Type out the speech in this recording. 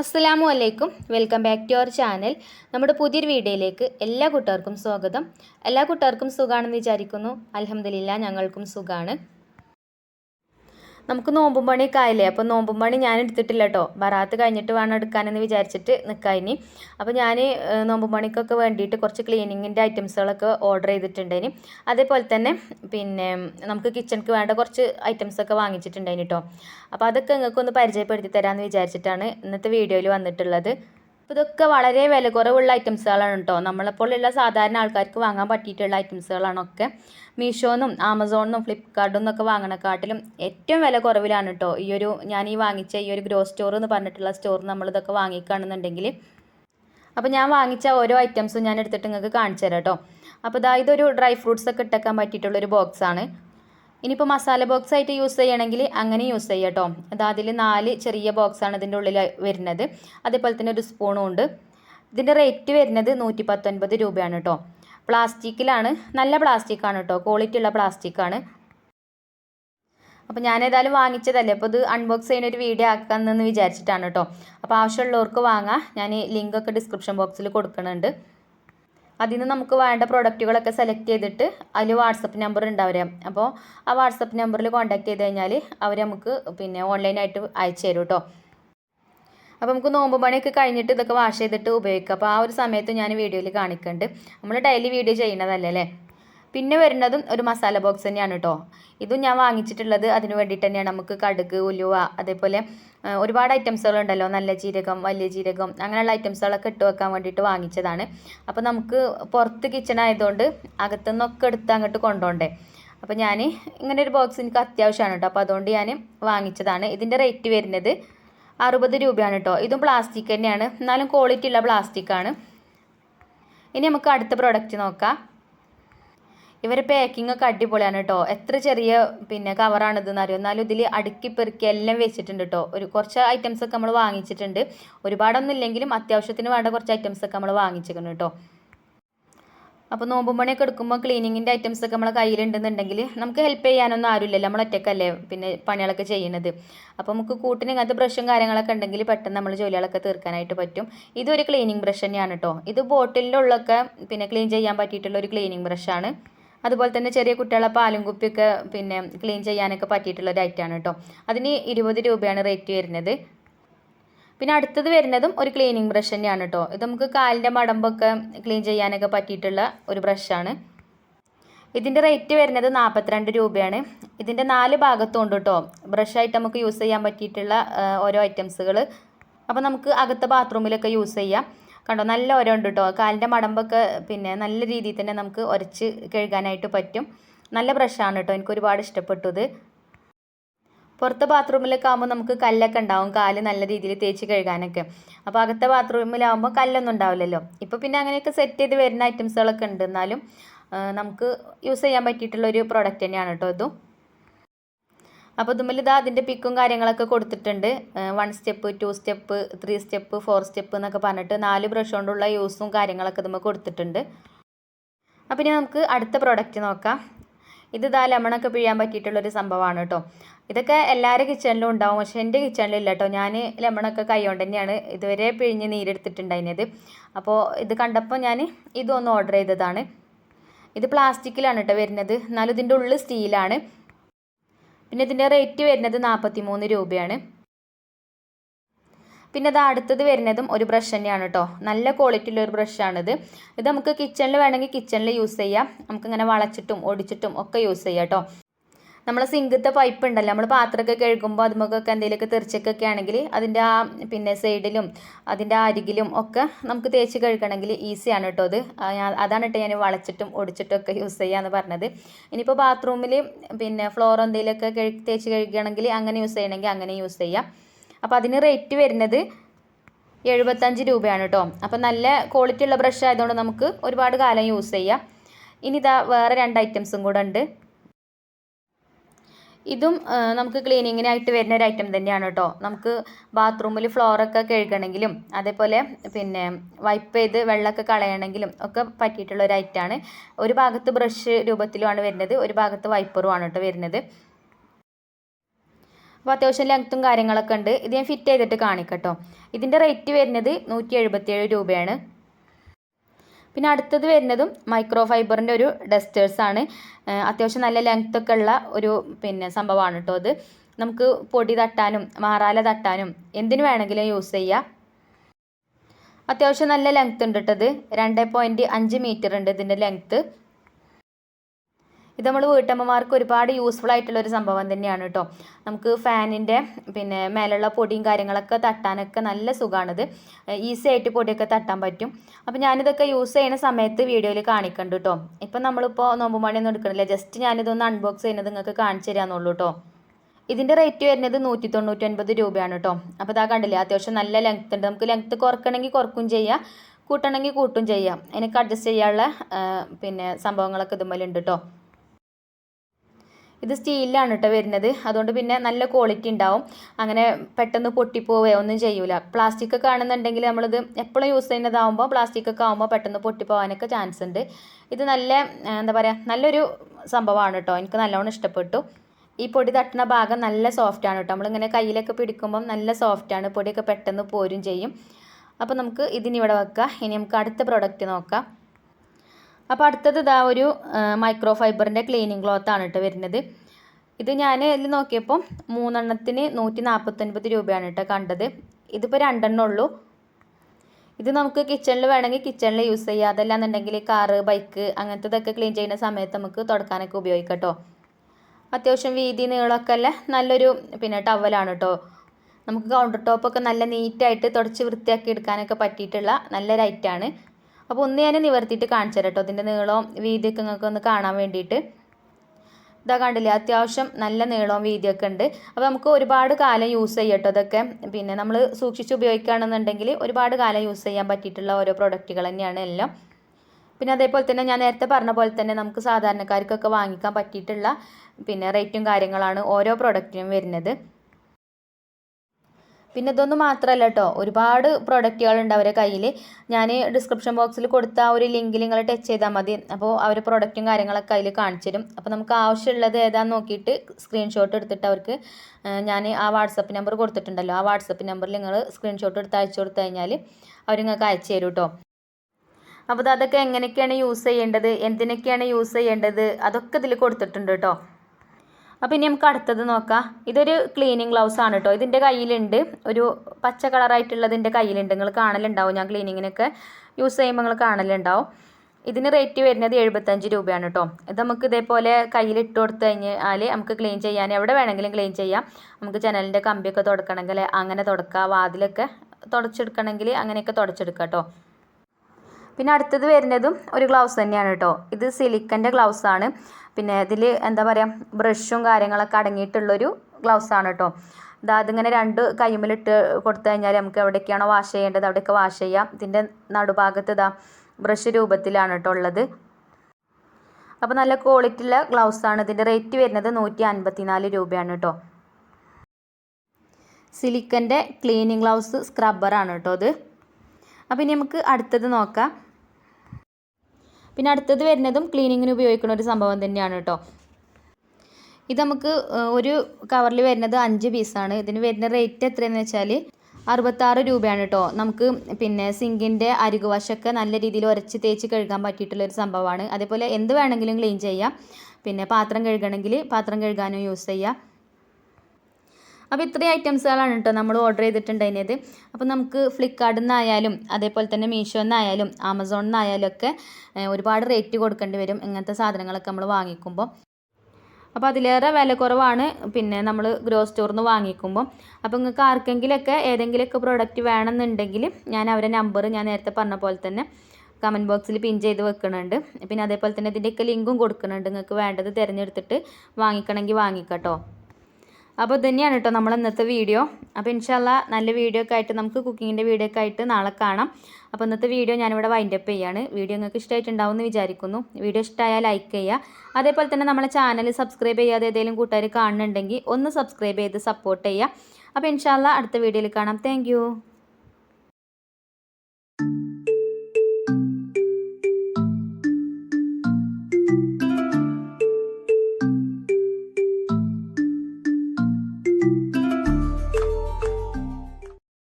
അസ്സലാമു അലൈക്കും. Welcome back to our channel. നമ്മുടെ പുതിയൊരു വീഡിയോയിലേക്ക് എല്ലാ കൂട്ടുകാർക്കും സ്വാഗതം. എല്ലാ കൂട്ടുകാർക്കും സുഖമാണെന്ന് വിചാരിക്കുന്നു. അലഹമ്മദില്ല ഞങ്ങൾക്കും സുഖമാണ് നമുക്ക് നോമ്പും പണിയൊക്കെ ആയില്ലേ? അപ്പോൾ നോമ്പും പണി ഞാൻ എടുത്തിട്ടില്ല കേട്ടോ ബറാത്ത് കഴിഞ്ഞിട്ട് വേണം എടുക്കാനെന്ന് വിചാരിച്ചിട്ട് നിൽക്കാം ഇനി. അപ്പോൾ ഞാൻ നോമ്പും പണിക്കൊക്കെ വേണ്ടിയിട്ട് കുറച്ച് ക്ലീനിങ്ങിന്റെ ഐറ്റംസുകളൊക്കെ ഓർഡർ ചെയ്തിട്ടുണ്ടേനി അതേപോലെ തന്നെ പിന്നെ നമുക്ക് കിച്ചണിക്ക് വേണ്ട കുറച്ച് ഐറ്റംസൊക്കെ വാങ്ങിച്ചിട്ടുണ്ടായിന് കേട്ടോ അപ്പോൾ അതൊക്കെ നിങ്ങൾക്ക് ഒന്ന് പരിചയപ്പെടുത്തി തരാമെന്ന് വിചാരിച്ചിട്ടാണ് ഇന്നത്തെ വീഡിയോയിൽ വന്നിട്ടുള്ളത്. അപ്പോൾ ഇതൊക്കെ വളരെ വില കുറവുള്ള ഐറ്റംസുകളാണ് കേട്ടോ നമ്മളെപ്പോലുള്ള സാധാരണ ആൾക്കാർക്ക് വാങ്ങാൻ പറ്റിയിട്ടുള്ള ഐറ്റംസുകളാണൊക്കെ മീഷോന്നും ആമസോണിന്നും ഫ്ലിപ്കാർട്ടിൽ നിന്നൊക്കെ വാങ്ങണക്കാട്ടിലും ഏറ്റവും വില കുറവിലാണ് കേട്ടോ ഈ ഒരു ഞാൻ ഈ വാങ്ങിച്ച ഈ ഒരു ഗ്രോ സ്റ്റോർ എന്ന് പറഞ്ഞിട്ടുള്ള സ്റ്റോർ നമ്മളിതൊക്കെ വാങ്ങിക്കുകയാണെന്നുണ്ടെങ്കിൽ അപ്പോൾ ഞാൻ വാങ്ങിച്ച ഓരോ ഐറ്റംസും ഞാൻ എടുത്തിട്ട് നിങ്ങൾക്ക് കാണിച്ചു തരാം കേട്ടോ അപ്പോൾ ഇതാ ഇതൊരു ഡ്രൈ ഫ്രൂട്ട്സ് ഒക്കെ ഇട്ടേക്കാൻ പറ്റിയിട്ടുള്ളൊരു ബോക്സാണ് ഇനിയിപ്പോൾ മസാല ബോക്സ് ആയിട്ട് യൂസ് ചെയ്യണമെങ്കിൽ അങ്ങനെ യൂസ് ചെയ്യാം കേട്ടോ. അത് അതിൽ നാല് ചെറിയ ബോക്സാണ് ഇതിന്റെ ഉള്ളിൽ വരുന്നത്. അതേപോലെ തന്നെ ഒരു സ്പൂണും ഉണ്ട്. ഇതിന്റെ റേറ്റ് വരുന്നത് നൂറ്റി പത്തൊൻപത് രൂപയാണ് കേട്ടോ. പ്ലാസ്റ്റിക്കിലാണ്. നല്ല പ്ലാസ്റ്റിക്കാണ് കേട്ടോ. ക്വാളിറ്റി ഉള്ള പ്ലാസ്റ്റിക്കാണ് അപ്പോൾ ഞാൻ ഏതായാലും വാങ്ങിച്ചതല്ലേ. അപ്പോൾ ഇത് അൺബോക്സ് ചെയ്യുന്ന ഒരു വീഡിയോ ആക്കാമെന്ന് വിചാരിച്ചിട്ടാണ് കേട്ടോ. അപ്പോൾ ആവശ്യമുള്ളവർക്ക് വാങ്ങാം. ഞാൻ ലിങ്കൊക്കെ ഡിസ്ക്രിപ്ഷൻ ബോക്സിൽ കൊടുക്കുന്നുണ്ട് അതിൽ നിന്ന് നമുക്ക് വേണ്ട പ്രൊഡക്റ്റുകളൊക്കെ സെലക്ട് ചെയ്തിട്ട് അതിൽ വാട്സപ്പ് നമ്പർ ഉണ്ടാവുക അപ്പോൾ ആ വാട്സപ്പ് നമ്പറിൽ കോൺടാക്ട് ചെയ്ത് കഴിഞ്ഞാൽ അവർ നമുക്ക് പിന്നെ ഓൺലൈനായിട്ട് അയച്ചു തരും കേട്ടോ അപ്പോൾ നമുക്ക് നോമ്പ് പണിയൊക്കെ കഴിഞ്ഞിട്ട് ഇതൊക്കെ വാഷ് ചെയ്തിട്ട് ഉപയോഗിക്കാം. അപ്പോൾ ആ ഒരു സമയത്ത് ഞാൻ വീഡിയോയിൽ കാണിക്കുന്നുണ്ട് നമ്മൾ ഡെയിലി വീഡിയോ ചെയ്യുന്നതല്ലേ അല്ലേ? പിന്നെ വരുന്നതും ഒരു മസാല ബോക്സ് തന്നെയാണ് കേട്ടോ ഇതും ഞാൻ വാങ്ങിച്ചിട്ടുള്ളത് അതിന് വേണ്ടിയിട്ട് തന്നെയാണ്. നമുക്ക് കടുക് ഉലുവ അതേപോലെ ഒരുപാട് ഐറ്റംസുകളുണ്ടല്ലോ നല്ല ജീരകം വലിയ ജീരകം അങ്ങനെയുള്ള ഐറ്റംസുകളൊക്കെ ഇട്ട് വെക്കാൻ വേണ്ടിയിട്ട് വാങ്ങിച്ചതാണ്. അപ്പോൾ നമുക്ക് പുറത്ത് കിച്ചൺ ആയതുകൊണ്ട് അകത്തുനിന്നൊക്കെ എടുത്ത് അങ്ങോട്ട് കൊണ്ടുപോകണ്ടേ. അപ്പോൾ ഞാൻ ഇങ്ങനെ ഒരു ബോക്സ് എനിക്ക് അത്യാവശ്യമാണ് കേട്ടോ അപ്പോൾ അതുകൊണ്ട് ഞാൻ വാങ്ങിച്ചതാണ്. ഇതിന്റെ റേറ്റ് വരുന്നത് അറുപത് രൂപയാണ് കേട്ടോ ഇതും പ്ലാസ്റ്റിക് തന്നെയാണ്. എന്നാലും ക്വാളിറ്റി ഉള്ള പ്ലാസ്റ്റിക്കാണ് ഇനി നമുക്ക് അടുത്ത പ്രോഡക്റ്റ് നോക്കാം. ഇവരെ പാക്കിംഗ് ഒക്കെ അടിപൊളിയാണ് കേട്ടോ എത്ര ചെറിയ പിന്നെ കവറാണിതെന്ന് അറിയോ എന്നാലും ഇതിൽ അടുക്കി പെറുക്കി എല്ലാം വെച്ചിട്ടുണ്ട് കേട്ടോ ഒരു കുറച്ച് ഐറ്റംസ് ഒക്കെ നമ്മൾ വാങ്ങിച്ചിട്ടുണ്ട്. ഒരുപാടൊന്നും ഇല്ലെങ്കിലും അത്യാവശ്യത്തിന് വേണ്ട കുറച്ച് ഐറ്റംസ് ഒക്കെ നമ്മൾ വാങ്ങിച്ചിരിക്കുന്നു കേട്ടോ അപ്പോൾ നോമ്പും പണിയൊക്കെ എടുക്കുമ്പോൾ ക്ലീനിങ്ങിന്റെ ഐറ്റംസ് ഒക്കെ നമ്മളെ കയ്യിലുണ്ടെന്നുണ്ടെങ്കിൽ നമുക്ക് ഹെൽപ്പ് ചെയ്യാനൊന്നും ആരുമില്ലല്ലോ. നമ്മൾ ഒറ്റക്കല്ലേ പിന്നെ പണികളൊക്കെ ചെയ്യുന്നത്. അപ്പോൾ നമുക്ക് കൂട്ടിന് ഇങ്ങനത്തെ ബ്രഷും കാര്യങ്ങളൊക്കെ ഉണ്ടെങ്കിൽ പെട്ടെന്ന് നമ്മൾ ജോലികളൊക്കെ തീർക്കാനായിട്ട് പറ്റും. ഇതൊരു ക്ലീനിങ് ബ്രഷ് തന്നെയാണ് കേട്ടോ ഇത് ബോട്ടിലുള്ളൊക്കെ പിന്നെ ക്ലീൻ ചെയ്യാൻ പറ്റിയിട്ടുള്ള ഒരു ക്ലീനിങ് ബ്രഷാണ് അതുപോലെ തന്നെ ചെറിയ കുട്ടികളെ പാലും കുപ്പിയൊക്കെ പിന്നെ ക്ലീൻ ചെയ്യാനൊക്കെ പറ്റിയിട്ടുള്ള ഒരു ഐറ്റമാണ് കേട്ടോ അതിന് ഇരുപത് രൂപയാണ് റേറ്റ് വരുന്നത്. പിന്നെ അടുത്തത് വരുന്നതും ഒരു ക്ലീനിങ് ബ്രഷ് തന്നെയാണ് കേട്ടോ ഇത് നമുക്ക് കാലിന്റെ മടമ്പൊക്കെ ക്ലീൻ ചെയ്യാനൊക്കെ പറ്റിയിട്ടുള്ള ഒരു ബ്രഷാണ് ഇതിന്റെ റേറ്റ് വരുന്നത് നാൽപ്പത്തിരണ്ട് രൂപയാണ്. ഇതിന്റെ നാല് ഭാഗത്തുണ്ട് കേട്ടോ ബ്രഷായിട്ട് നമുക്ക് യൂസ് ചെയ്യാൻ പറ്റിയിട്ടുള്ള ഓരോ ഐറ്റംസുകൾ അപ്പോൾ നമുക്ക് അകത്തെ ബാത്റൂമിലൊക്കെ യൂസ് ചെയ്യാം. കണ്ടോ നല്ല ഉരമുണ്ട് കേട്ടോ കാലിന്റെ മടമ്പൊക്കെ പിന്നെ നല്ല രീതിയിൽ തന്നെ നമുക്ക് ഉരച്ച് കഴുകാനായിട്ട് പറ്റും. നല്ല ബ്രഷാണ് കേട്ടോ എനിക്ക് ഒരുപാട് ഇഷ്ടപ്പെട്ടത്. പുറത്തെ ബാത്റൂമിലൊക്കെ ആകുമ്പോൾ നമുക്ക് കല്ലൊക്കെ ഉണ്ടാവും കാൽ നല്ല രീതിയിൽ തേച്ച് കഴുകാനൊക്കെ. അപ്പോൾ അകത്തെ ബാത്റൂമിലാവുമ്പോൾ കല്ലൊന്നും ഉണ്ടാവില്ലല്ലോ. ഇപ്പോൾ പിന്നെ അങ്ങനെയൊക്കെ സെറ്റ് ചെയ്ത് വരുന്ന ഐറ്റംസുകളൊക്കെ ഉണ്ട്. എന്നാലും നമുക്ക് യൂസ് ചെയ്യാൻ പറ്റിയിട്ടുള്ള ഒരു പ്രോഡക്റ്റ് തന്നെയാണ് കേട്ടോ ഇതും. അപ്പോൾ ഇതുമ്മിൽ ഇതാ അതിന്റെ പിക്കും കാര്യങ്ങളൊക്കെ കൊടുത്തിട്ടുണ്ട്. One step two step three step four step എന്നൊക്കെ പറഞ്ഞിട്ട് നാല് ബ്രഷ് കൊണ്ടുള്ള യൂസും കാര്യങ്ങളൊക്കെ ഇതുമ്മ കൊടുത്തിട്ടുണ്ട്. അപ്പം ഇനി നമുക്ക് അടുത്ത പ്രോഡക്റ്റ് നോക്കാം. ഇത് ഇതാ ലെമണൊക്കെ പിഴിയാൻ പറ്റിയിട്ടുള്ളൊരു സംഭവമാണ് കേട്ടോ ഇതൊക്കെ എല്ലാവരുടെ കിച്ചണിലും ഉണ്ടാവും. പക്ഷെ എന്റെ കിച്ചണിലില്ല കേട്ടോ ഞാൻ ലെമണൊക്കെ കൈകൊണ്ട് തന്നെയാണ് ഇതുവരെ പിഴിഞ്ഞ് നീരെടുത്തിട്ടുണ്ടായിരുന്നത്. അപ്പോൾ ഇത് കണ്ടപ്പോൾ ഞാൻ ഇതൊന്ന് ഓർഡർ ചെയ്തതാണ്. ഇത് പ്ലാസ്റ്റിക്കിലാണ് കേട്ടോ വരുന്നത്. എന്നാലും ഇതിന്റെ ഉള്ളിൽ സ്റ്റീലാണ് പിന്നെ ഇതിന്റെ റേറ്റ് വരുന്നത് നാൽപ്പത്തി മൂന്ന് രൂപയാണ്. പിന്നെ അത് അടുത്തത് വരുന്നതും ഒരു ബ്രഷ് തന്നെയാണ് കേട്ടോ നല്ല ക്വാളിറ്റി ഉള്ള ഒരു ബ്രഷാണിത് ഇത് നമുക്ക് കിച്ചണിൽ വേണമെങ്കിൽ കിച്ചണിൽ യൂസ് ചെയ്യാം. നമുക്കിങ്ങനെ വളച്ചിട്ടും ഒടിച്ചിട്ടും ഒക്കെ യൂസ് ചെയ്യാം കേട്ടോ നമ്മളെ സിങ്കത്തെ പൈപ്പ് ഉണ്ടല്ലോ നമ്മൾ പാത്രമൊക്കെ കഴുകുമ്പോൾ അതുമൊക്കെ എന്തെങ്കിലുമൊക്കെ തെറിച്ചൊക്കെ ആണെങ്കിൽ അതിന്റെ ആ പിന്നെ സൈഡിലും അതിന്റെ അരികിലും ഒക്കെ നമുക്ക് തേച്ച് കഴുകണമെങ്കിൽ ഈസിയാണ് കേട്ടോ അത്. അതാണ് കേട്ടോ ഞാൻ വളച്ചിട്ടും ഒടിച്ചിട്ടും ഒക്കെ യൂസ് ചെയ്യാന്ന് പറഞ്ഞത്. ഇനിയിപ്പോൾ ബാത്റൂമിൽ പിന്നെ ഫ്ലോർ എന്തെങ്കിലുമൊക്കെ കഴു തേച്ച് കഴുകുകയാണെങ്കിൽ അങ്ങനെ യൂസ് ചെയ്യണമെങ്കിൽ അങ്ങനെ യൂസ് ചെയ്യാം. അപ്പോൾ അതിന് റേറ്റ് വരുന്നത് എഴുപത്തഞ്ച് രൂപയാണ് കേട്ടോ. അപ്പോൾ നല്ല ക്വാളിറ്റി ഉള്ള ബ്രഷ് ആയതുകൊണ്ട് നമുക്ക് ഒരുപാട് കാലം യൂസ് ചെയ്യാം. ഇനി ഇതാ വേറെ രണ്ട് ഐറ്റംസും കൂടെ ഉണ്ട്. ഇതും നമുക്ക് ക്ലീനിങ്ങിനായിട്ട് വരുന്ന ഒരു ഐറ്റം തന്നെയാണ് കേട്ടോ നമുക്ക് ബാത്റൂമിൽ ഫ്ലോറൊക്കെ കഴുകണമെങ്കിലും അതേപോലെ പിന്നെ വൈപ്പ് ചെയ്ത് വെള്ളമൊക്കെ കളയണമെങ്കിലും ഒക്കെ പറ്റിയിട്ടുള്ള ഒരു ഐറ്റമാണ് ഒരു ഭാഗത്ത് ബ്രഷ് രൂപത്തിലുമാണ് വരുന്നത് ഒരു ഭാഗത്ത് വൈപ്പറുമാണ് കേട്ടോ വരുന്നത്. അപ്പോൾ അത്യാവശ്യം ലെങ്ത്തും കാര്യങ്ങളൊക്കെ ഉണ്ട്. ഇത് ഞാൻ ഫിറ്റ് ചെയ്തിട്ട് കാണിക്കട്ടോ ഇതിന്റെ റേറ്റ് വരുന്നത് നൂറ്റി രൂപയാണ്. പിന്നെ അടുത്തത് വരുന്നതും മൈക്രോ ഫൈബറിന്റെ ഒരു ഡസ്റ്റേഴ്സാണ് അത്യാവശ്യം നല്ല ലെങ്ത് ഒക്കെ ഉള്ള ഒരു പിന്നെ സംഭവമാണ് കേട്ടോ അത്. നമുക്ക് പൊടി തട്ടാനും മാറാല തട്ടാനും എന്തിനു വേണമെങ്കിലും യൂസ് ചെയ്യാം. അത്യാവശ്യം നല്ല ലെങ്ത് ഉണ്ട് കേട്ടത് രണ്ട് പോയിന്റ് അഞ്ച് മീറ്റർ ഉണ്ട് ഇതിന്റെ ലെങ്ത്ത് ഇത് നമ്മൾ വീട്ടമ്മമാർക്ക് ഒരുപാട് യൂസ്ഫുൾ ആയിട്ടുള്ള ഒരു സംഭവം തന്നെയാണ് കേട്ടോ നമുക്ക് ഫാനിന്റെ പിന്നെ മേലുള്ള പൊടിയും കാര്യങ്ങളൊക്കെ തട്ടാനൊക്കെ നല്ല സുഖമാണിത് ഈസി ആയിട്ട് പൊടിയൊക്കെ തട്ടാൻ പറ്റും. അപ്പോൾ ഞാനിതൊക്കെ യൂസ് ചെയ്യുന്ന സമയത്ത് വീഡിയോയിൽ കാണിക്കണ്ട് കേട്ടോ ഇപ്പം നമ്മളിപ്പോൾ നോമ്പ് മണിയൊന്നും എടുക്കണില്ല. ജസ്റ്റ് ഞാനിതൊന്ന് അൺബോക്സ് ചെയ്യുന്നത് നിങ്ങൾക്ക് കാണിച്ചു തരാമെന്നുള്ളൂ കേട്ടോ ഇതിന്റെ റേറ്റ് വരുന്നത് നൂറ്റി തൊണ്ണൂറ്റൊൻപത് രൂപയാണ് കേട്ടോ അപ്പോൾ ഇതാ കണ്ടില്ലേ അത്യാവശ്യം നല്ല ലെങ്ത് ഉണ്ട്. നമുക്ക് ലെങ്ത് കുറക്കണമെങ്കിൽ കുറക്കും ചെയ്യാം. കൂട്ടണമെങ്കിൽ കൂട്ടും ചെയ്യാം. എനിക്ക് അഡ്ജസ്റ്റ് ചെയ്യാനുള്ള പിന്നെ സംഭവങ്ങളൊക്കെ ഇതുമ്മലുണ്ട് കേട്ടോ ഇത് സ്റ്റീലിലാണ് കേട്ടോ വരുന്നത്. അതുകൊണ്ട് പിന്നെ നല്ല ക്വാളിറ്റി ഉണ്ടാവും. അങ്ങനെ പെട്ടെന്ന് പൊട്ടിപ്പോവുകയോ ഒന്നും ചെയ്യൂല. പ്ലാസ്റ്റിക് ഒക്കെ ആണെന്നുണ്ടെങ്കിൽ നമ്മളിത് എപ്പോഴും യൂസ് ചെയ്യുന്നതാവുമ്പോൾ പ്ലാസ്റ്റിക് ഒക്കെ ആകുമ്പോൾ പെട്ടെന്ന് പൊട്ടിപ്പോവാനൊക്കെ ചാൻസ് ഉണ്ട്. ഇത് നല്ല എന്താ പറയുക നല്ലൊരു സംഭവമാണ് കേട്ടോ എനിക്ക് നല്ലോണം ഇഷ്ടപ്പെട്ടു. ഈ പൊടി തട്ടുന്ന ഭാഗം നല്ല സോഫ്റ്റ് ആണ് കേട്ടോ നമ്മളിങ്ങനെ കയ്യിലൊക്കെ പിടിക്കുമ്പം നല്ല സോഫ്റ്റ് ആണ്. പൊടിയൊക്കെ പെട്ടെന്ന് പോരും ചെയ്യും. അപ്പോൾ നമുക്ക് ഇതിനിവിടെ വെക്കാം. ഇനി നമുക്ക് അടുത്ത പ്രോഡക്റ്റ് നോക്കാം. അപ്പോൾ അടുത്തത് ഇതാ ഒരു മൈക്രോ ഫൈബറിന്റെ ക്ലീനിങ് ക്ലോത്ത് ആണ് കേട്ടോ വരുന്നത്. ഇത് ഞാൻ ഇതിൽ നോക്കിയപ്പോൾ മൂന്നെണ്ണത്തിന് നൂറ്റി നാൽപ്പത്തൊൻപത് രൂപയാണ് കേട്ടോ കണ്ടത്. ഇതിപ്പോൾ രണ്ടെണ്ണം ഉള്ളൂ. ഇത് നമുക്ക് കിച്ചണിൽ വേണമെങ്കിൽ കിച്ചണിൽ യൂസ് ചെയ്യാം അതല്ലാന്നുണ്ടെങ്കിൽ കാറ് ബൈക്ക് അങ്ങനത്തതൊക്കെ ക്ലീൻ ചെയ്യുന്ന സമയത്ത് നമുക്ക് തുടക്കാനൊക്കെ ഉപയോഗിക്കാം കേട്ടോ അത്യാവശ്യം വീതി നീളമൊക്കെ അല്ല? നല്ലൊരു പിന്നെ ടവലാണ് കേട്ടോ നമുക്ക് കൗണ്ടർ ടോപ്പൊക്കെ നല്ല നീറ്റായിട്ട് തുടച്ച് വൃത്തിയാക്കി എടുക്കാനൊക്കെ പറ്റിയിട്ടുള്ള നല്ലൊരു ഐറ്റാണ് അപ്പോൾ ഒന്ന് ഞാൻ നിവർത്തിയിട്ട് കാണിച്ചു തരാം അതിന്റെ നീളവും വീതിയൊക്കെ നിങ്ങൾക്ക് ഒന്ന് കാണാൻ വേണ്ടിയിട്ട്. ഇതാ കണ്ടില്ലേ അത്യാവശ്യം നല്ല നീളവും വീതിയൊക്കെ ഉണ്ട്. അപ്പോൾ നമുക്ക് ഒരുപാട് കാലം യൂസ് ചെയ്യട്ടോ അതൊക്കെ പിന്നെ നമ്മൾ സൂക്ഷിച്ച് ഉപയോഗിക്കുകയാണെന്നുണ്ടെങ്കിൽ ഒരുപാട് കാലം യൂസ് ചെയ്യാൻ പറ്റിയിട്ടുള്ള ഓരോ പ്രൊഡക്റ്റുകൾ തന്നെയാണ് എല്ലാം. പിന്നെ അതേപോലെ തന്നെ ഞാൻ നേരത്തെ പറഞ്ഞ പോലെ തന്നെ നമുക്ക് സാധാരണക്കാർക്കൊക്കെ വാങ്ങിക്കാൻ പറ്റിയിട്ടുള്ള പിന്നെ റേറ്റും കാര്യങ്ങളാണ് ഓരോ പ്രൊഡക്റ്റിനും വരുന്നത്. പിന്നെ ഇതൊന്നും മാത്രമല്ല കേട്ടോ ഒരുപാട് പ്രൊഡക്റ്റുകളുണ്ട് അവരെ കയ്യിൽ ഞാൻ ഡിസ്ക്രിപ്ഷൻ ബോക്സിൽ കൊടുത്ത ആ ഒരു ലിങ്കിൽ നിങ്ങൾ ടച്ച് ചെയ്താൽ മതി. അപ്പോൾ അവർ പ്രൊഡക്റ്റും കാര്യങ്ങളൊക്കെ അതിൽ കാണിച്ചു തരും അപ്പോൾ നമുക്ക് ആവശ്യമുള്ളത് ഏതാന്ന് നോക്കിയിട്ട് സ്ക്രീൻഷോട്ട് എടുത്തിട്ട് അവർക്ക് ഞാൻ ആ വാട്സപ്പ് നമ്പർ കൊടുത്തിട്ടുണ്ടല്ലോ. ആ വാട്സപ്പ് നമ്പറിൽ നിങ്ങൾ സ്ക്രീൻഷോട്ട് എടുത്ത് അയച്ചു കൊടുത്തു കഴിഞ്ഞാൽ അവർ നിങ്ങൾക്ക് അയച്ചു തരും കേട്ടോ അപ്പോൾ അതൊക്കെ എങ്ങനെയൊക്കെയാണ് യൂസ് ചെയ്യേണ്ടത്? എന്തിനൊക്കെയാണ് യൂസ് ചെയ്യേണ്ടത്? അതൊക്കെ ഇതിൽ കൊടുത്തിട്ടുണ്ട് കേട്ടോ അപ്പോൾ ഇനി നമുക്ക് അടുത്തത് നോക്കാം. ഇതൊരു ക്ലീനിങ് ഗ്ലൗസ് ആണ് കേട്ടോ ഇതിന്റെ കയ്യിലുണ്ട്. ഒരു പച്ച കളറായിട്ടുള്ളത് എന്റെ കയ്യിലുണ്ട്. നിങ്ങൾ കാണലുണ്ടാവും. ഞാൻ ക്ലീനിങ്ങിനൊക്കെ യൂസ് ചെയ്യുമ്പോൾ നിങ്ങൾ കാണലുണ്ടാവും. ഇതിന് റേറ്റ് വരുന്നത് എഴുപത്തഞ്ച് രൂപയാണ് കേട്ടോ ഇത് നമുക്ക് ഇതേപോലെ കയ്യിൽ ഇട്ട് കൊടുത്തു കഴിഞ്ഞാൽ നമുക്ക് ക്ലീൻ ചെയ്യാൻ എവിടെ വേണമെങ്കിലും ക്ലീൻ ചെയ്യാം. നമുക്ക് ജനലിന്റെ കമ്പിയൊക്കെ തുടക്കണമെങ്കിൽ അങ്ങനെ തുടക്കുക വാതിലൊക്കെ തുടച്ചെടുക്കണമെങ്കിൽ അങ്ങനെയൊക്കെ തുടച്ചെടുക്കാം കേട്ടോ പിന്നെ അടുത്തത് വരുന്നതും ഒരു ഗ്ലൗസ് തന്നെയാണ് കേട്ടോ ഇത് സിലിക്കന്റെ ഗ്ലൗസ് ആണ്. പിന്നെ ഇതിൽ എന്താ പറയുക ബ്രഷും കാര്യങ്ങളൊക്കെ അടങ്ങിയിട്ടുള്ളൊരു ഗ്ലൗസ് ആണ് കേട്ടോ ഇതാ അതിങ്ങനെ രണ്ട് കൈമിലിട്ട് കൊടുത്തു കഴിഞ്ഞാൽ നമുക്ക് എവിടേക്കാണോ വാഷ് ചെയ്യേണ്ടത് അവിടെയൊക്കെ വാഷ് ചെയ്യാം. ഇതിന്റെ നടുഭാഗത്ത് ഇതാ ബ്രഷ് രൂപത്തിലാണ് കേട്ടോ ഉള്ളത്. അപ്പോൾ നല്ല ക്വാളിറ്റി ഉള്ള ഗ്ലൗസ് ആണ്. ഇതിന്റെ റേറ്റ് വരുന്നത് നൂറ്റി അൻപത്തിനാല് രൂപയാണ് കേട്ടോ സിലിക്കന്റെ ക്ലീനിങ് ഗ്ലൗസ് സ്ക്രബ്ബറാണ് കേട്ടോ അത് അപ്പോൾ ഇനി നമുക്ക് അടുത്തത് നോക്കാം. പിന്നെ അടുത്തത് വരുന്നതും ക്ലീനിങ്ങിന് ഉപയോഗിക്കുന്ന ഒരു സംഭവം തന്നെയാണ് കേട്ടോ ഇത് നമുക്ക് ഒരു കവറിൽ വരുന്നത് അഞ്ച് പീസാണ്. ഇതിന് വരുന്ന റേറ്റ് എത്രയെന്ന് വെച്ചാൽ അറുപത്താറ് രൂപയാണ് കേട്ടോ നമുക്ക് പിന്നെ സിങ്കിന്റെ അരികുവശമൊക്കെ നല്ല രീതിയിൽ ഉരച്ച് തേച്ച് കഴുകാൻ പറ്റിയിട്ടുള്ളൊരു സംഭവമാണ്. അതേപോലെ എന്ത് വേണമെങ്കിലും ക്ലീൻ ചെയ്യാം. പിന്നെ പാത്രം കഴുകണമെങ്കിൽ പാത്രം കഴുകാനും യൂസ് ചെയ്യാം. അപ്പോൾ ഇത്രയും ഐറ്റംസുകളാണ് കേട്ടോ നമ്മൾ ഓർഡർ ചെയ്തിട്ടുണ്ടായിരുന്നത്. അപ്പോൾ നമുക്ക് ഫ്ലിപ്കാർട്ടിൽ നിന്നായാലും അതേപോലെ തന്നെ മീഷോ നിന്നായാലും ആമസോണിൽ നിന്നായാലും ഒക്കെ ഒരുപാട് റേറ്റ് കൊടുക്കേണ്ടി വരും ഇങ്ങനത്തെ സാധനങ്ങളൊക്കെ നമ്മൾ വാങ്ങിക്കുമ്പോൾ അപ്പോൾ അതിലേറെ വില കുറവാണ് പിന്നെ നമ്മൾ ഗ്രോ സ്റ്റോറിൽ നിന്ന് വാങ്ങിക്കുമ്പോൾ അപ്പോൾ നിങ്ങൾക്ക് ആർക്കെങ്കിലുമൊക്കെ ഏതെങ്കിലുമൊക്കെ പ്രോഡക്റ്റ് വേണമെന്നുണ്ടെങ്കിൽ ഞാൻ അവരെ നമ്പർ ഞാൻ നേരത്തെ പറഞ്ഞ പോലെ തന്നെ കമന്റ് ബോക്സിൽ പിൻ ചെയ്ത് വെക്കുന്നുണ്ട് പിന്നെ അതേപോലെ തന്നെ ഇതിന്റെയൊക്കെ ലിങ്കും കൊടുക്കുന്നുണ്ട് നിങ്ങൾക്ക് വേണ്ടത് തിരഞ്ഞെടുത്തിട്ട് വാങ്ങിക്കണമെങ്കിൽ വാങ്ങിക്കട്ടോ. അപ്പോൾ തന്നെയാണ് കേട്ടോ നമ്മൾ ഇന്നത്തെ വീഡിയോ. അപ്പോൾ ഇൻഷാല്ല നല്ല വീഡിയോ ഒക്കെ ആയിട്ട് നമുക്ക് കുക്കിങ്ങിന്റെ വീഡിയോ ഒക്കെ ആയിട്ട് നാളെ കാണാം. അപ്പോൾ ഇന്നത്തെ വീഡിയോ ഞാനിവിടെ വൈൻഡ് അപ്പ് ചെയ്യാണ്. വീഡിയോ നിങ്ങൾക്ക് ഇഷ്ടമായിട്ടുണ്ടാവും എന്ന് വിചാരിക്കുന്നു. വീഡിയോ ഇഷ്ടമായാൽ ലൈക്ക് ചെയ്യുക. അതേപോലെ തന്നെ നമ്മളെ ചാനൽ സബ്സ്ക്രൈബ് ചെയ്യാതെ ഏതെങ്കിലും കൂട്ടുകാർ കാണുന്നുണ്ടെങ്കിൽ ഒന്ന് സബ്സ്ക്രൈബ് ചെയ്ത് സപ്പോർട്ട് ചെയ്യുക. അപ്പോൾ ഇൻഷാല്ല അടുത്ത വീഡിയോയിൽ കാണാം. താങ്ക്